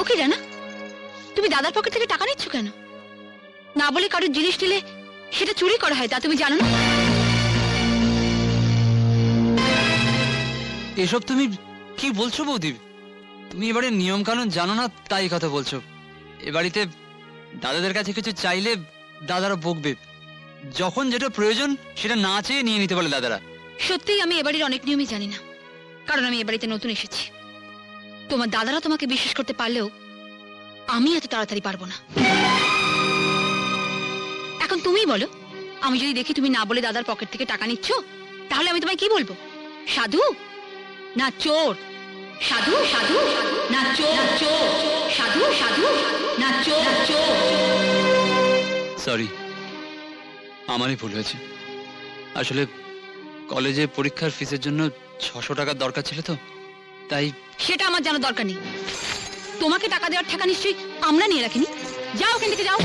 ওকে জানা? তুমি দাদার পকেট থেকে টাকা নিচ্ছ কেন? না বলে কারোর জিনিস নিলে সেটা চুরি করা হয় তা তুমি জানো না? এসব তুমি কি বলছো বৌদি? তুমি এবারে নিয়ম কানুন জানো না তাই কথা বলছো। এ বাড়িতে দাদাদের কাছে কিছু চাইলে দাদারা বকবে। যখন যেটা প্রয়োজন সেটা না চেয়ে নিয়ে নিতে পারে দাদারা। সত্যিই আমি এবাড়ির অনেক নিয়মই জানি না কারণ আমি এবাড়িতে নতুন এসেছি। তোমার দাদারা তোমাকে বিশ্বাস করতে পারলেও আমি এত তাড়াতাড়ি পারব না। এখন তুমিই বলো, আমি যদি দেখি তুমি না বলে দাদার পকেট থেকে টাকা নিচ্ছ, তাহলে আমি তোমায় কি বলব? সাধু? না, চোর। সাধু? সাধু? না, চোর। চোর। সাধু? সাধু? না, চোর। চোর। সরি আমারই ভুল হয়েছে। আসলে কলেজে পরীক্ষার ফিসের জন্য ছশো টাকার দরকার ছিল তো। তাই সেটা আমার জানার দরকার নেই। তোমাকে টাকা দেওয়ার টাকা নিশ্চয়ই আমরা নিয়ে রাখিনি। যাও ওখান থেকে যাও।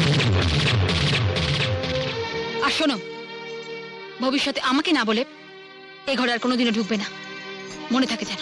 আর শোনো, ভবিষ্যতে আমাকে না বলে এ ঘরে আর কোনোদিনও ঢুকবে না। মনে থাকে যেন।